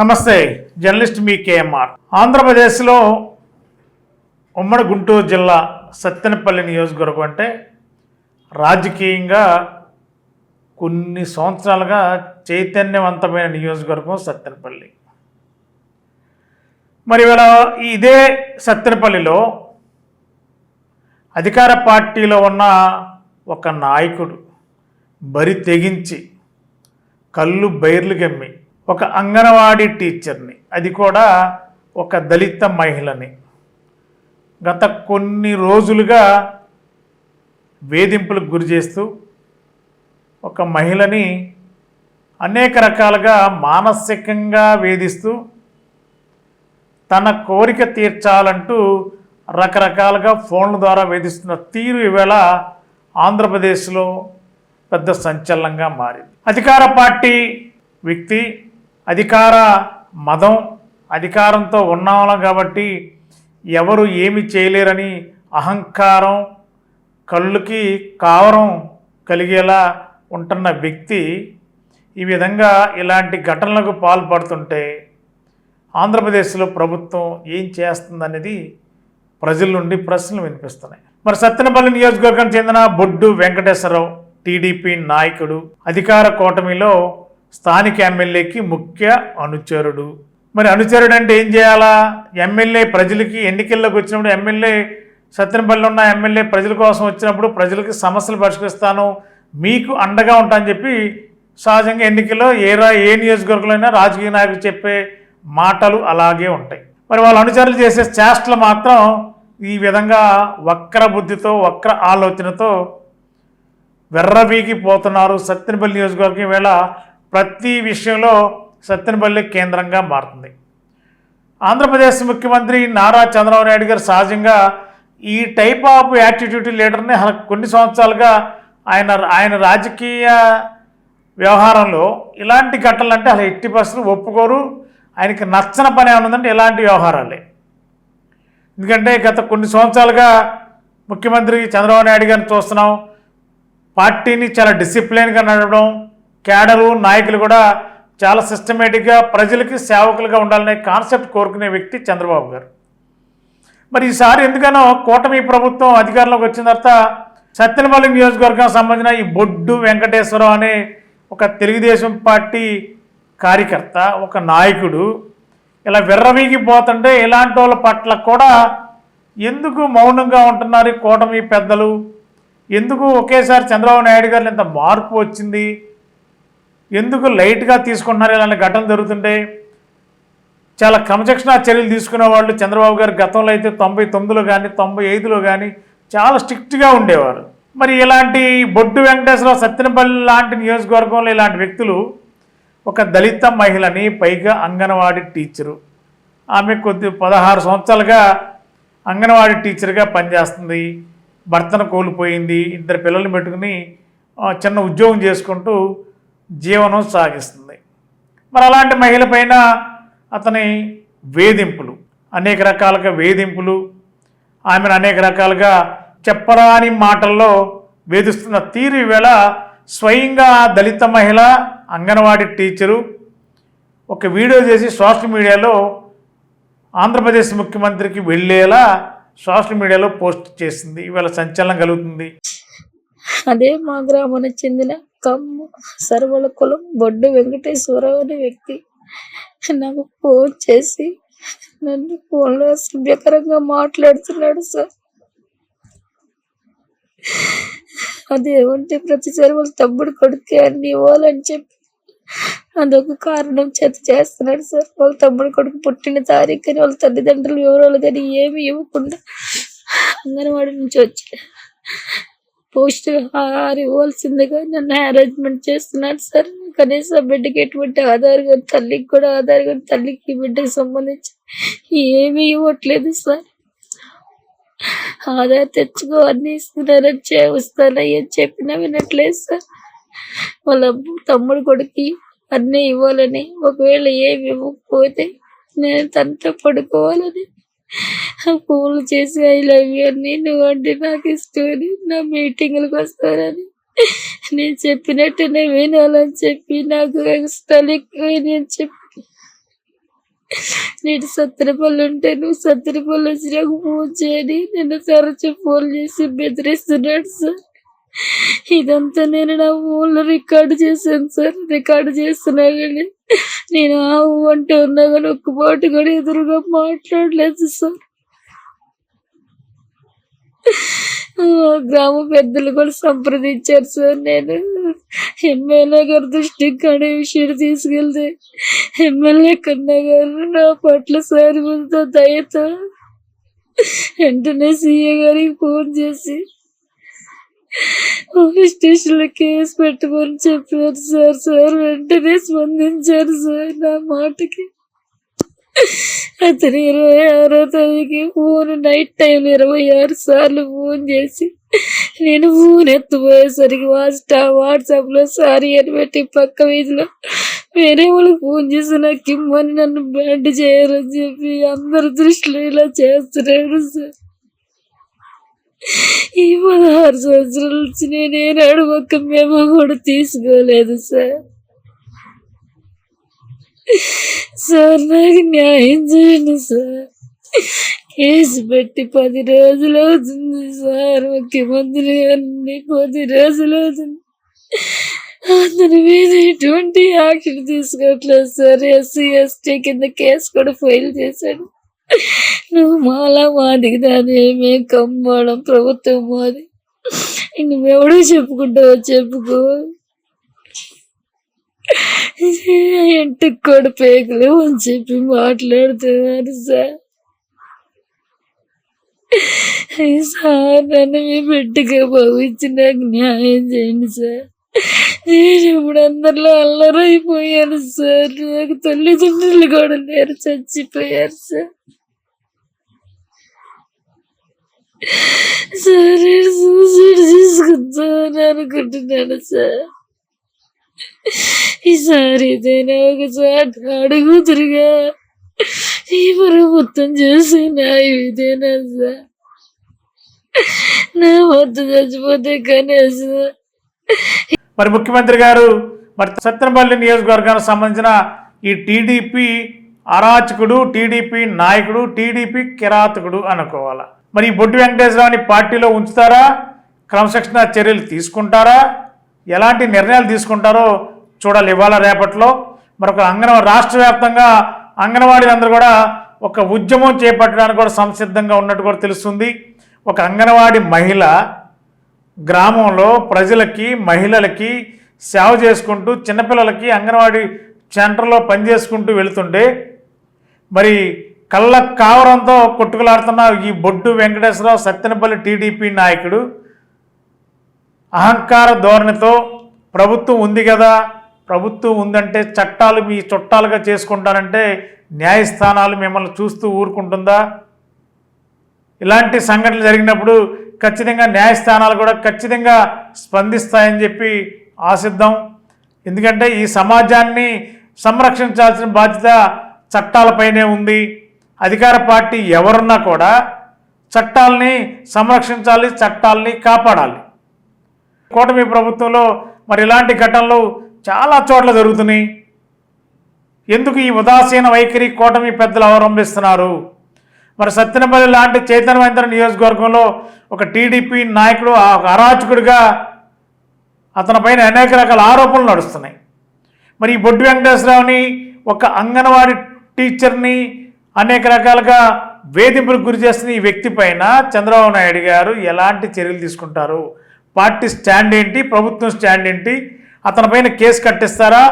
నమస్తే జర్నలిస్ట్ మీ కేఎంఆర్. ఆంధ్రప్రదేశ్లో ఉమ్మడి గుంటూరు జిల్లా సత్తెనపల్లి నియోజకవర్గం అంటే రాజకీయంగా కొన్ని సంవత్సరాలుగా చైతన్యవంతమైన నియోజకవర్గం సత్తెనపల్లి. మరి ఇవాళ ఇదే సత్తెనపల్లిలో అధికార పార్టీలో ఉన్న ఒక నాయకుడు బరి తెగించి కళ్ళు బైర్లు గమ్మి ఒక అంగన్వాడీ టీచర్ని అది కూడా ఒక దళిత మహిళని. గత కొన్ని రోజులుగా వేధింపులకు గురి చేస్తూ ఒక మహిళని అనేక రకాలుగా మానసికంగా వేధిస్తూ తన కోరిక తీర్చాలంటూ రకరకాలుగా ఫోన్ల ద్వారా వేధిస్తున్న తీరు ఈవేళ ఆంధ్రప్రదేశ్లో పెద్ద సంచలనంగా మారింది. అధికార పార్టీ వ్యక్తి అధికార మదం అధికారంతో ఉన్నాం కాబట్టి ఎవరు ఏమి చేయలేరని అహంకారం కళ్ళుకి కావరం కలిగేలా ఉంటున్న వ్యక్తి ఈ విధంగా ఇలాంటి ఘటనలకు పాల్పడుతుంటే ఆంధ్రప్రదేశ్లో ప్రభుత్వం ఏం చేస్తుందనేది ప్రజల నుండి ప్రశ్నలు వినిపిస్తున్నాయి. మరి సత్తెనపల్లి నియోజకవర్గానికి చెందిన బొడ్డు వెంకటేశ్వరరావు టీడీపీ నాయకుడు అధికార కూటమిలో స్థానిక ఎమ్మెల్యేకి ముఖ్య అనుచరుడు. మరి అనుచరుడు అంటే ఏం చేయాలా? ఎమ్మెల్యే ప్రజలకి ఎన్నికల్లోకి వచ్చినప్పుడు ఎమ్మెల్యే సత్యనపల్లి ఉన్న ఎమ్మెల్యే ప్రజల కోసం వచ్చినప్పుడు ప్రజలకి సమస్యలు పరిష్కరిస్తాను మీకు అండగా ఉంటాను చెప్పి సహజంగా ఎన్నికల్లో ఏ రా ఏ నియోజకవర్గంలో రాజకీయ నాయకులు చెప్పే మాటలు అలాగే ఉంటాయి. మరి వాళ్ళ అనుచరులు చేసే చేష్టలు మాత్రం ఈ విధంగా వక్ర బుద్ధితో వక్ర ఆలోచనతో వెర్రవీగిపోతున్నారు సత్యనపల్లి నియోజకవర్గం. వేళ ప్రతి విషయంలో సత్తెనపల్లి కేంద్రంగా మారుతుంది. ఆంధ్రప్రదేశ్ ముఖ్యమంత్రి నారా చంద్రబాబు నాయుడు గారు సహజంగా ఈ టైప్ ఆఫ్ యాటిట్యూడ్ లీడర్ని కొన్ని సంవత్సరాలుగా ఆయన ఆయన రాజకీయ వ్యవహారంలో ఇలాంటి ఘటనలు అంటే అసలు ఎట్టి పరిస్థితులు ఒప్పుకోరు. ఆయనకి నచ్చన పని ఏమైనా ఇలాంటి వ్యవహారాలే. ఎందుకంటే గత కొన్ని సంవత్సరాలుగా ముఖ్యమంత్రి చంద్రబాబు నాయుడు గారిని చూస్తున్నాం. పార్టీని చాలా డిసిప్లిన్గా నడవడం క్యాడరు నాయకులు కూడా చాలా సిస్టమేటిక్గా ప్రజలకి సేవకులుగా ఉండాలనే కాన్సెప్ట్ కోరుకునే వ్యక్తి చంద్రబాబు గారు. మరి ఈసారి ఎందుకనో కూటమి ప్రభుత్వం అధికారంలోకి వచ్చిన తర్వాత సత్యనపల్లి నియోజకవర్గం సంబంధించిన ఈ బొడ్డు వెంకటేశ్వరరావు అనే ఒక తెలుగుదేశం పార్టీ కార్యకర్త ఒక నాయకుడు ఇలా విర్రవీగిపోతుంటే ఇలాంటి వాళ్ళ పట్ల కూడా ఎందుకు మౌనంగా ఉంటున్నారు కూటమి పెద్దలు? ఎందుకు ఒకేసారి చంద్రబాబు నాయుడు గారిని ఇంత మార్పు వచ్చింది? ఎందుకు లైట్గా తీసుకుంటున్నారు ఇలాంటి ఘటనలు జరుగుతుంటే? చాలా క్రమశిక్షణ చర్యలు తీసుకునే వాళ్ళు చంద్రబాబు గారు గతంలో అయితే తొంభై తొమ్మిదిలో కానీ తొంభై ఐదులో కానీ చాలా స్ట్రిక్ట్గా ఉండేవారు. మరి ఇలాంటి బొడ్డు వెంకటేశ్వరరావు సత్యనపల్లి లాంటి నియోజకవర్గంలో ఇలాంటి వ్యక్తులు ఒక దళిత మహిళని పైగా అంగన్వాడీ టీచరు. ఆమె కొద్ది పదహారు సంవత్సరాలుగా అంగన్వాడీ టీచర్గా పనిచేస్తుంది. భర్తను కోల్పోయింది. ఇద్దరు పిల్లల్ని పెట్టుకుని చిన్న ఉద్యోగం చేసుకుంటూ జీవనం సాగిస్తుంది. మరి అలాంటి మహిళ పైన అతని వేధింపులు అనేక రకాలుగా వేధింపులు ఆమెను అనేక రకాలుగా చెప్పరాని మాటల్లో వేధిస్తున్న తీరు వేళ స్వయంగా దళిత మహిళ అంగన్వాడీ టీచరు ఒక వీడియో చేసి సోషల్ మీడియాలో ఆంధ్రప్రదేశ్ ముఖ్యమంత్రికి వెళ్ళేలా సోషల్ మీడియాలో పోస్ట్ చేసింది. ఇవాళ సంచలనం కలుగుతుంది. అదే మా గ్రామానికి చెందిన కమ్మ. సర్వల కులం బొడ్డు వెంకటేశ్వరరావు అనే వ్యక్తి నాకు ఫోన్ చేసి నన్ను ఫోన్లో అసభ్యకరంగా మాట్లాడుతున్నాడు సార్. అదేమంటే ప్రతి వాళ్ళ తమ్ముడు కొడుకే అన్ని ఇవ్వాలని చెప్పి అదొక కారణం చేత చేస్తున్నాడు సార్. వాళ్ళ తమ్ముడు కొడుకు పుట్టిన తారీఖు కానీ వాళ్ళ తల్లిదండ్రుల వివరాలు కానీ ఏమి ఇవ్వకుండా అంగన్వాడి నుంచి వచ్చి పోస్ట్ హారి ఇవ్వాల్సిందిగా నన్ను అరేంజ్మెంట్ చేస్తున్నాడు సార్. కనీసం బిడ్డకి ఎటువంటి ఆధార్ కానీ తల్లికి కూడా ఆధార్ కానీ తల్లికి బిడ్డకి సంబంధించి ఏమీ ఇవ్వట్లేదు సార్. ఆధార్ తెచ్చుకో అన్ని ఇస్తున్నారని చేస్తానని చెప్పినా వినట్లేదు సార్. వాళ్ళ తమ్ముడు కొడుకు అన్నీ ఇవ్వాలని ఒకవేళ ఏమి ఇవ్వకపోతే నేను తనతో పడుకోవాలని పూలు చేసి ఐ లవ్ యూ అని నువ్వు అంటే నాకు ఇష్టమని నా మీటింగ్లకు వస్తారని నేను చెప్పినట్టు నేను వినాలని చెప్పి నాకు ఇష్టాలు ఎక్కువ నేను చెప్పి. నేను సత్రపల్లి ఉంటే నువ్వు సత్తరపల్లి వచ్చి నాకు ఫోన్ చేయని నిన్ను తరచు ఫోన్ చేసి బెదిరిస్తున్నాడు సార్. ఇదంతా నేను నా ఊళ్ళో రికార్డు చేశాను సార్. రికార్డు చేస్తున్నా కానీ నేను ఆవు అంటే ఉన్నా కానీ ఒక్క పాటు కూడా ఎదురుగా మాట్లాడలేదు సార్. గ్రామ పెద్దలు కూడా సంప్రదించారు సార్. నేను ఎమ్మెల్యే గారి దృష్టికి కానీ విషయాలు తీసుకెళ్తే ఎమ్మెల్యే కన్నా గారు నా పట్ల సారి ముందు దయతో వెంటనే సీఏ గారికి ఫోన్ చేసి పోలీస్ స్టేషన్లో కేసు పెట్టమని చెప్పారు సార్. సార్ వెంటనే స్పందించారు సార్ నా మాటకి. అతను ఇరవై ఆరో తారీఖు ఫోన్ నైట్ టైం ఇరవై ఆరు సార్లు ఫోన్ చేసి నేను ఫోన్ ఎత్తుపోయేసరికి వాట్సా వాట్సాప్లో సారీ అని పెట్టి పక్క వీధిలో వేరే వాళ్ళకి ఫోన్ చేసి నాకు ఇమ్మని నన్ను బ్యాండ్ చేయరని చెప్పి అందరి దృష్టిలో ఇలా చేస్తున్నాడు సార్. ఈ పదహారు సంవత్సరాల నుంచి నేను ఒక్క మేము కూడా తీసుకోలేదు సార్. సార్ నాకు న్యాయం చేయండి సార్. కేసు పెట్టి పది రోజులు అవుతుంది సార్. ముఖ్యమంత్రి గారిని పది రోజులు అవుతుంది. అతని మీద ఎటువంటి యాక్షన్ తీసుకోవట్లేదు సార్. ఎస్సీ ఎస్టీ కింద కేసు కూడా ఫైల్ చేశాడు. నువ్వు మాలా మాది దాని కమ్మడం ప్రభుత్వం మాది. నువ్వెవడో చెప్పుకుంటావు చెప్పుకో. ఇంటికి కూడా పేకలు అని చెప్పి మాట్లాడుతున్నారు సార్. సార్ నన్ను మీ బిడ్డగా భావించి నాకు న్యాయం చేయండి సార్. నేను ఇప్పుడు అందరిలో అల్లరైపోయాను సార్. నాకు తల్లిదండ్రులు కూడా లేరు చచ్చిపోయారు సార్. సార్ నేను సూసైడ్ చేసుకుందామని అనుకుంటున్నాను సార్. ఈసారి ఏదైనా ఒకసారి అడుగుతురుగా ఈ ప్రభుత్వం చేసి నా ఇదేనా సార్? నా వద్ద చచ్చిపోతే కనీసం మరి ముఖ్యమంత్రి గారు మరి సత్యనపల్లి నియోజకవర్గానికి సంబంధించిన ఈ టీడీపీ అరాచకుడు టీడీపీ నాయకుడు టీడీపీ కిరాతకుడు అనుకోవాలా? మరి బొడ్డు వెంకటేశ్వరరావుని పార్టీలో ఉంచుతారా? క్రమశిక్షణ చర్యలు తీసుకుంటారా? ఎలాంటి నిర్ణయాలు తీసుకుంటారో చూడాలి ఇవాళ రేపట్లో. మరొక అంగన్వాడీ రాష్ట్ర వ్యాప్తంగా అంగన్వాడీ అందరూ కూడా ఒక ఉద్యమం చేపట్టడానికి కూడా సంసిద్ధంగా ఉన్నట్టు కూడా తెలుస్తుంది. ఒక అంగన్వాడీ మహిళ గ్రామంలో ప్రజలకి మహిళలకి సేవ చేసుకుంటూ చిన్నపిల్లలకి అంగన్వాడీ సెంటర్లో పనిచేసుకుంటూ వెళుతుంటే మరి కళ్ళ కావరంతో కొట్టుకులాడుతున్న ఈ బొడ్డు వెంకటేశ్వరరావు సత్తెనపల్లి టీడీపీ నాయకుడు. అహంకార ధోరణితో ప్రభుత్వం ఉంది కదా ప్రభుత్వం ఉందంటే చట్టాలు మీ చుట్టాలుగా చేసుకుంటానంటే న్యాయస్థానాలు మిమ్మల్ని చూస్తూ ఊరుకుంటుందా? ఇలాంటి సంఘటనలు జరిగినప్పుడు ఖచ్చితంగా న్యాయస్థానాలు కూడా ఖచ్చితంగా స్పందిస్తాయని చెప్పి ఆశిద్దాం. ఎందుకంటే ఈ సమాజాన్ని సంరక్షించాల్సిన బాధ్యత చట్టాలపైనే ఉంది. అధికార పార్టీ ఎవరున్నా కూడా చట్టాలని సంరక్షించాలి చట్టాలని కాపాడాలి. కూటమి ప్రభుత్వంలో మరి ఇలాంటి ఘటనలు చాలా చోట్ల జరుగుతున్నాయి. ఎందుకు ఈ ఉదాసీన వైఖరి కూటమి పెద్దలు అవలంబిస్తున్నారు? మరి సత్యనపల్లి లాంటి చైతన్యవంతర నియోజకవర్గంలో ఒక టీడీపీ నాయకుడు ఆ ఒక అరాచకుడిగా అతనిపైన అనేక రకాల ఆరోపణలు నడుస్తున్నాయి. మరి ఈ బొడ్డు వెంకటేశ్వరరావుని ఒక అంగన్వాడీ టీచర్ని అనేక రకాలుగా వేధింపులకు గురి చేస్తున్న ఈ వ్యక్తి పైన చంద్రబాబు నాయుడు గారు ఎలాంటి చర్యలు తీసుకుంటారు? పార్టీ స్టాండ్ ఏంటి? ప్రభుత్వం స్టాండ్ ఏంటి? అతనిపైన కేసు కట్టిస్తారా?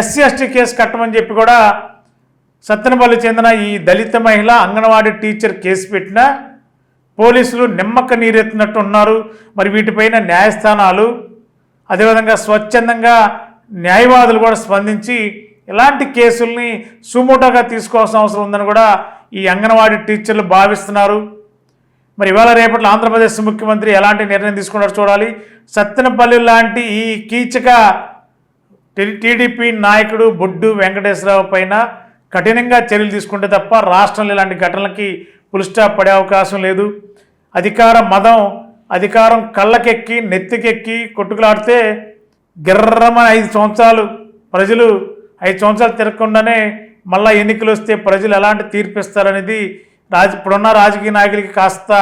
ఎస్సీ ఎస్టీ కేసు కట్టమని చెప్పి కూడా సత్తెనపల్లి చెందిన ఈ దళిత మహిళ అంగన్వాడీ టీచర్ కేసు పెట్టినా పోలీసులు నిమ్మక్క నీరెత్తినట్టు ఉన్నారు. మరి వీటిపైన న్యాయస్థానాలు అదేవిధంగా స్వచ్ఛందంగా న్యాయవాదులు కూడా స్పందించి ఇలాంటి కేసుల్ని సుమోటోగా తీసుకోవాల్సిన అవసరం ఉందని కూడా ఈ అంగన్వాడీ టీచర్లు భావిస్తున్నారు. మరి ఇవాళ రేపట్లో ఆంధ్రప్రదేశ్ ముఖ్యమంత్రి ఎలాంటి నిర్ణయం తీసుకున్నారో చూడాలి. సత్తెనపల్లి లాంటి ఈ కీచక టీడీపీ నాయకుడు బొడ్డు వెంకటేశ్వరరావు పైన కఠినంగా చర్యలు తీసుకుంటే తప్ప రాష్ట్రంలో ఇలాంటి ఘటనలకి పులి స్టాప్ పడే అవకాశం లేదు. అధికార మదం అధికారం కళ్ళకెక్కి నెత్తికెక్కి కొట్టుకులాడితే గిర్రమని ఐదు సంవత్సరాలు ప్రజలు ఐదు సంవత్సరాలు తిరగకుండానే మళ్ళీ ఎన్నికలు వస్తే ప్రజలు ఎలాంటి తీర్పిస్తారనేది రాజ ఇప్పుడున్న రాజకీయ నాయకులకి కాస్త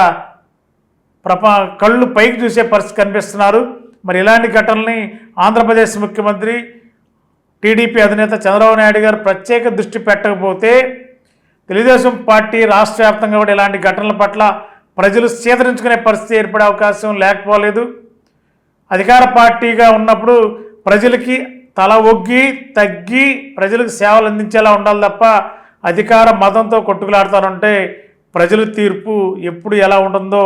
ప్రప కళ్ళు పైకి చూసే పరిస్థితి కనిపిస్తున్నారు. మరి ఇలాంటి ఘటనల్ని ఆంధ్రప్రదేశ్ ముఖ్యమంత్రి టీడీపీ అధినేత చంద్రబాబు నాయుడు గారు ప్రత్యేక దృష్టి పెట్టకపోతే తెలుగుదేశం పార్టీ రాష్ట్ర వ్యాప్తంగా కూడా ఇలాంటి ఘటనల పట్ల ప్రజలు సేదరించుకునే పరిస్థితి ఏర్పడే అవకాశం లేకపోలేదు. అధికార పార్టీగా ఉన్నప్పుడు ప్రజలకి తల ఒగ్గి తగ్గి ప్రజలకు సేవలు అందించేలా ఉండాలి తప్ప అధికార మతంతో కొట్టుకులాడుతారంటే ప్రజల తీర్పు ఎప్పుడు ఎలా ఉంటుందో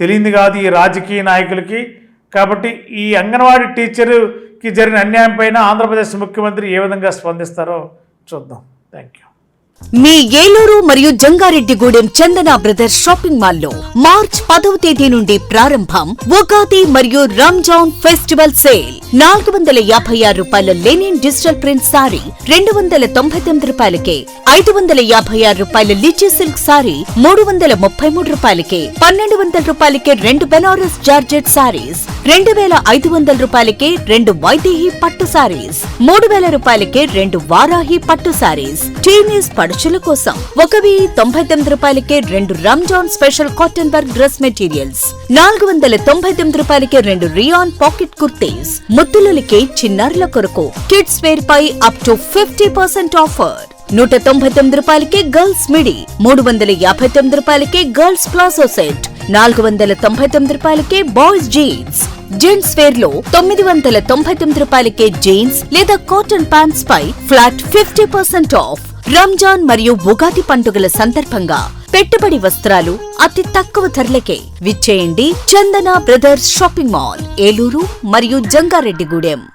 తెలియంది కాదు ఈ రాజకీయ నాయకులకి. కాబట్టి ఈ అంగన్వాడీ టీచరుకి జరిగిన అన్యాయం పైన ఆంధ్రప్రదేశ్ ముఖ్యమంత్రి ఏ విధంగా స్పందిస్తారో చూద్దాం. థ్యాంక్ యూ మీ ఏలూరు మరియు జంగారెడ్డిగూడెం చందన బ్రదర్స్ షాపింగ్ మాల్లో మార్చ్ పదవ తేదీ నుండి ప్రారంభం ఉగాది మరియు రంజాన్ ఫెస్టివల్ సేల్. నాలుగు వందల యాభై ఆరు రూపాయల లెనిన్ డిజిటల్ ప్రింట్ సారీ రెండు వందల తొంభై తొమ్మిది రూపాయలకే. ఐదు వందల యాభై ఆరు రూపాయల లిచీ సిల్క్ సారీ మూడు వందల ముప్పై మూడు రూపాయలకే. పన్నెండు వందల రూపాయలకే రెండు బెనారస్ జార్జెట్ సారీస్ రెండు వేల ఐదు వందల రూపాయలకే రెండు వైదేహి పట్టు సారీస్ మూడు వేల రూపాయలకే రెండు వారాహి పట్టు సారీస్. టీనీస్ ఖర్చుల కోసం ఒక వెయ్యి తొంభై తొమ్మిది రూపాయలకే రెండు Ramzan special cotton work dress materials నాలుగు వందల తొంభై తొమ్మిది రూపాయలకే రెండు రియాన్ పాకెట్ కుర్తీస్ ముద్దులకే చిన్నారుల కొరకు kids wear pi up to fifty percent offer నూట తొంభై తొమ్మిది రూపాయలకే గర్ల్స్ మిడి మూడు వందల యాభై తొమ్మిది రూపాయలకే గర్ల్స్ ప్లాజో సెట్ నాలుగు వందల తొంభై తొమ్మిది రూపాయలకే బాయ్స్ జీన్స్ జెంట్స్ వేర్లో తొమ్మిది వందల తొంభై తొమ్మిది రూపాయలకే జీన్స్ లేదా కాటన్ ప్యాంట్స్ పై flat fifty percent off Ramzan మరియు ఉగాది పండుగల సందర్భంగా పెట్టుబడి వస్త్రాలు అతి తక్కువ ధరలకే విచ్చేయండి Chandana brothers shopping mall Eluru మరియు జంగారెడ్డిగూడెం.